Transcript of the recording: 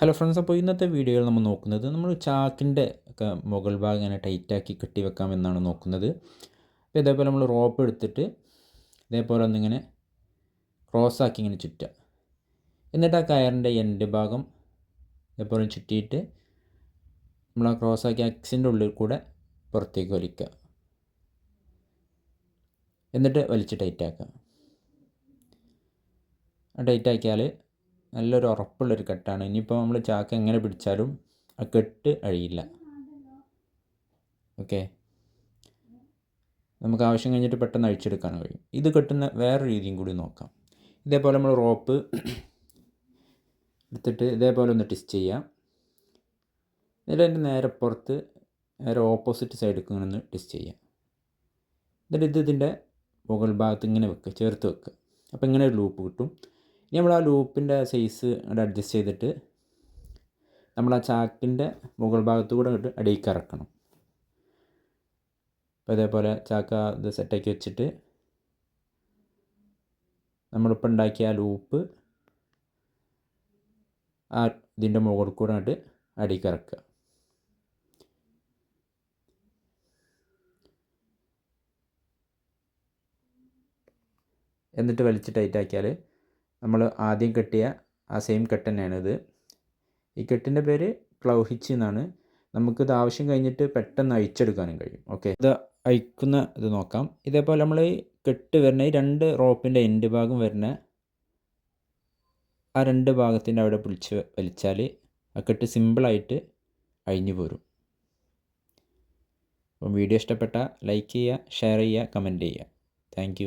Hello friends അപ്പോൾ ഇന്നത്തെ വീഡിയോയിൽ നമ്മൾ നോക്കുന്നത് നമ്മൾ ചാക്കിന്റെ ഒക്കെ മുകൾ ഭാഗം ഇങ്ങനെ ടൈറ്റാക്കി കെട്ടി വെക്കാം എന്നാണ് നോക്കുന്നത്. അപ്പോൾ ഇതേപോലെ നമ്മൾ റോപ്പ് എടുത്തിട്ട് ഇതേപോലെ ഒന്നിങ്ങനെ ക്രോസാക്കി ഇങ്ങനെ ചുറ്റുക. എന്നിട്ട് ആ കയറിന്റെ എൻഡ് ഭാഗം ഇതേപോലെ ചുറ്റിയിട്ട് നമ്മൾ ആ ക്രോസാക്കി അക്സിന്റെ ഉള്ളിൽ കൂടെ പുറത്തേക്ക് വലിക്കുക. എന്നിട്ട് വലിച്ച് ടൈറ്റാക്കുക ടൈറ്റാക്കിയാൽ നല്ലൊരു ഉറപ്പുള്ളൊരു കെട്ടാണ്. ഇനിയിപ്പോൾ നമ്മൾ ചാക്ക് എങ്ങനെ പിടിച്ചാലും ആ കെട്ട് അഴിയില്ല. ഓക്കെ? നമുക്ക് ആവശ്യം കഴിഞ്ഞിട്ട് പെട്ടെന്ന് അഴിച്ചെടുക്കാൻ കഴിയും. ഇത് കെട്ടുന്ന വേറെ രീതിയും കൂടി നോക്കാം. ഇതേപോലെ നമ്മൾ റോപ്പ് എടുത്തിട്ട് ഇതേപോലെ ഒന്ന് ടിസ്റ്റ് ചെയ്യാം. എന്നിട്ട് അതിന്റെ നേരെ പുറത്ത് നേരെ ഓപ്പോസിറ്റ് സൈഡ് ഇങ്ങനെ ഒന്ന് ടിസ്റ്റ് ചെയ്യാം. എന്നിട്ട് ഇത് ഇതിന്റെ മുകൾ ഭാഗത്ത് ഇങ്ങനെ വെക്കുക ചേർത്ത് വെക്കുക അപ്പോൾ ഇങ്ങനെ ഒരു ലൂപ്പ് കിട്ടും. ഇനി നമ്മൾ ആ ലൂപ്പിന്റെ സൈസ് അവിടെ അഡ്ജസ്റ്റ് ചെയ്തിട്ട് നമ്മൾ ആ ചാക്കിന്റെ മുകൾ ഭാഗത്തു കൂടെ ഇട്ട് അടിയിലേക്ക് ഇറക്കണം. അപ്പോൾ ഇതേപോലെ ചാക്ക ഇത് സെറ്റാക്കി വെച്ചിട്ട് നമ്മളിപ്പോൾ ഉണ്ടാക്കിയ ആ ലൂപ്പ് ആ ഇതിന്റെ മുകളിൽ കൂടെ ഇട്ട് അടിയിലേക്ക് ഇറക്കുക. എന്നിട്ട് വലിച്ച് ടൈറ്റാക്കിയാൽ നമ്മൾ ആദ്യം കെട്ടിയ ആ സെയിം കെട്ട് തന്നെയാണിത് ഈ കെട്ടിന്റെ പേര് ക്ലൗഹിച്ച് എന്നാണ്. നമുക്കിത് ആവശ്യം കഴിഞ്ഞിട്ട് പെട്ടെന്ന് അഴിച്ചെടുക്കാനും കഴിയും. ഓക്കെ ഇത് അഴിക്കുന്ന ഇത് നോക്കാം. ഇതേപോലെ നമ്മൾ കെട്ട് വരുന്ന ഈ രണ്ട് റോപ്പിന്റെ എൻഡ് ഭാഗം വരുന്ന ആ രണ്ട് ഭാഗത്തിന്റെ അവിടെ പിടിച്ച് വലിച്ചാൽ ആ കെട്ട് സിമ്പിളായിട്ട് അഴിഞ്ഞു പോരും. അപ്പം വീഡിയോ ഇഷ്ടപ്പെട്ട ലൈക്ക് ചെയ്യുക ഷെയർ ചെയ്യുക കമന്റ് ചെയ്യുക. താങ്ക്